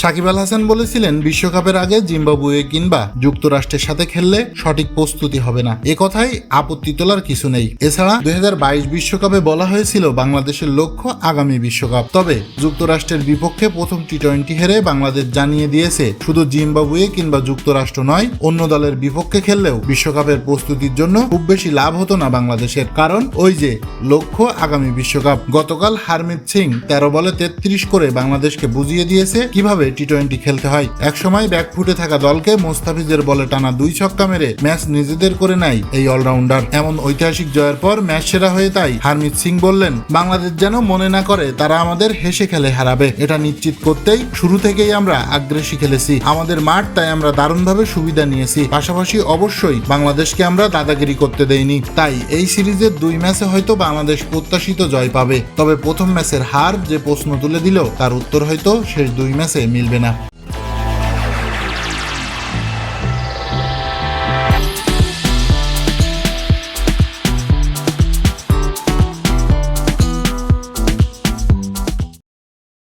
সাকিব আল হাসান বলেছিলেন, বিশ্বকাপের আগে জিম্বাবুয়ে কিংবা যুক্তরাষ্ট্রের সাথে খেললে সঠিক প্রস্তুতি হবে না। এ কথাই আপত্তি তোলার কিছু নেই। এছাড়া দুই বিশ্বকাপে বলা হয়েছিল বাংলাদেশের লক্ষ্য আগামী বিশ্বকাপ। তবে যুক্তরাষ্ট্রের বিপক্ষে প্রথম টি টোয়েন্টি হেরে বাংলাদেশ জানিয়ে দিয়েছে, শুধু জিম্বাবুয়ে কিংবা যুক্তরাষ্ট্র নয়, অন্য দলের বিপক্ষে খেললেও বিশ্বকাপের প্রস্তুতির জন্য খুব বেশি লাভ হতো না বাংলাদেশের। কারণ ওই যে লক্ষ্য আগামী বিশ্বকাপ। গতকাল হারমিত সিং তেরো বলে তেত্রিশ করে বাংলাদেশকে বুঝিয়ে দিয়েছে কীভাবে টি টোয়েন্টি খেলতে হয়। একসময় ব্যাকফুটে থাকা দলকে মোস্তাফিজের বলে টানা দুই ছক্কা মেরে ম্যাচ নিজেদের করে নেয় এই অলরাউন্ডার। এমন ঐতিহাসিক জয়ের পর ম্যাচ সেরা হয়ে তাই হারমিত সিং বললেন, বাংলাদেশ যেন মনে না করে তারা আমাদের হেসে খেলে হারাবে। এটা নিশ্চিত করতেই শুরু থেকেই আমরা আগ্রাসী খেলেছি। আমাদের মাঠ তাই আমরা দারুণভাবে সুবিধা নিয়েছি। পাশাপাশি অবশ্যই বাংলাদেশকে আমরা দাদাগিরি করতে দেইনি। তাই এই সিরিজের দুই ম্যাচে হয়তো বাংলাদেশ প্রত্যাশিত জয় পাবে। তবে প্রথম ম্যাচের হার যে প্রশ্ন তুলে দিল, তার উত্তর হয়তো শেষ দুই ম্যাচে মিলবে না।